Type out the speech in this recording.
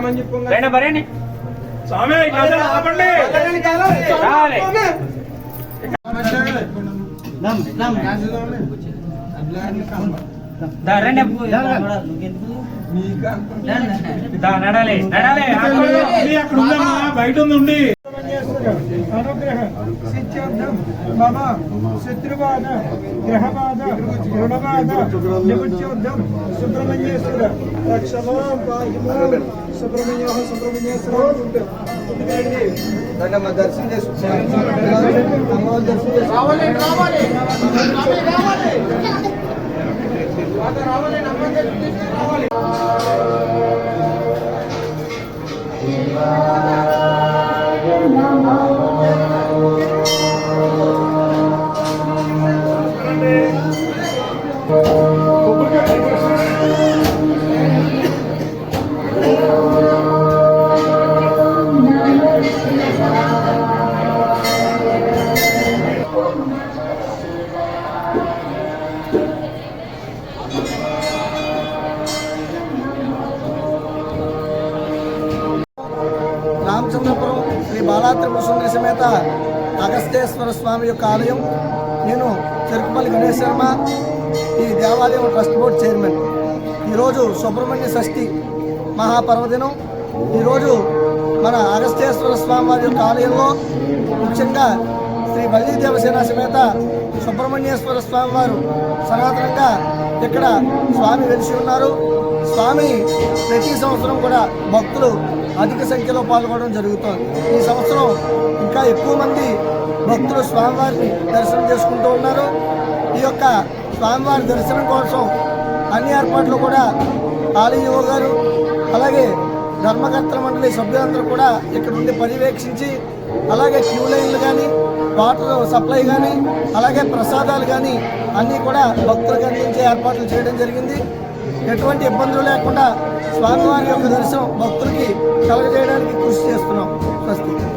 అని చెప్పు రండి బరేండి స్వామి ఇట్లా ఆపండి. రావాలి దా రండి. దా నడాలి నడాలి ఆగకూడదు. ఇది అక్కడ ఉందమ్మా బయట ఉంది ఉండి అనుగ్రహ సిద్ధ్యర్థం మమ శత్రుబాధ గ్రహబాధ రుణబాధ నివృత్త్యర్థం సుబ్రహ్మణ్యేశ్వర రక్షమాం పాహిమాం సుబ్రహ్మణ్య సుబ్రహ్మణ్యేశ్వర దర్శనం చేసుకుంటాం దర్శనం శ్రీ బాలాత్రిపుర సుందరి సమేత అగస్తేశ్వర స్వామి యొక్క ఆలయం. నేను చెరుకుపల్లి గణేష్ శర్మ ఈ దేవాలయం ట్రస్ట్ బోర్డ్ చైర్మన్. ఈరోజు సుబ్రహ్మణ్య షష్ఠి మహాపర్వదినం. ఈరోజు మన అగస్తేశ్వర స్వామి వారి యొక్క ఆలయంలో ముఖ్యంగా శ్రీ వల్లి దేవసేన సమేత సుబ్రహ్మణ్యేశ్వర స్వామి వారు సనాతనంగా ఇక్కడ స్వామి వెలిసి ఉన్నారు. స్వామి ప్రతి సంవత్సరం కూడా భక్తులు అధిక సంఖ్యలో పాల్గొనడం జరుగుతోంది. ఈ సంవత్సరం ఇంకా ఎక్కువ మంది భక్తులు స్వామివారిని దర్శనం చేసుకుంటూ ఉన్నారు. ఈ యొక్క స్వామివారి దర్శనం కోసం అన్ని ఏర్పాట్లు కూడా ఆలయో గారు అలాగే ధర్మకర్తల మండలి సభ్యులందరూ కూడా ఇక్కడ నుండి పర్యవేక్షించి అలాగే క్యూ లైన్లు కానీ వాటర్ సప్లై కానీ అలాగే ప్రసాదాలు కానీ అన్నీ కూడా భక్తులకు అందించే ఏర్పాట్లు చేయడం జరిగింది. ఎటువంటి ఇబ్బందులు లేకుండా స్వామివారి యొక్క దర్శనం భక్తులకి కలగజేయడానికి కృషి చేస్తున్నాం. ప్రస్తుతం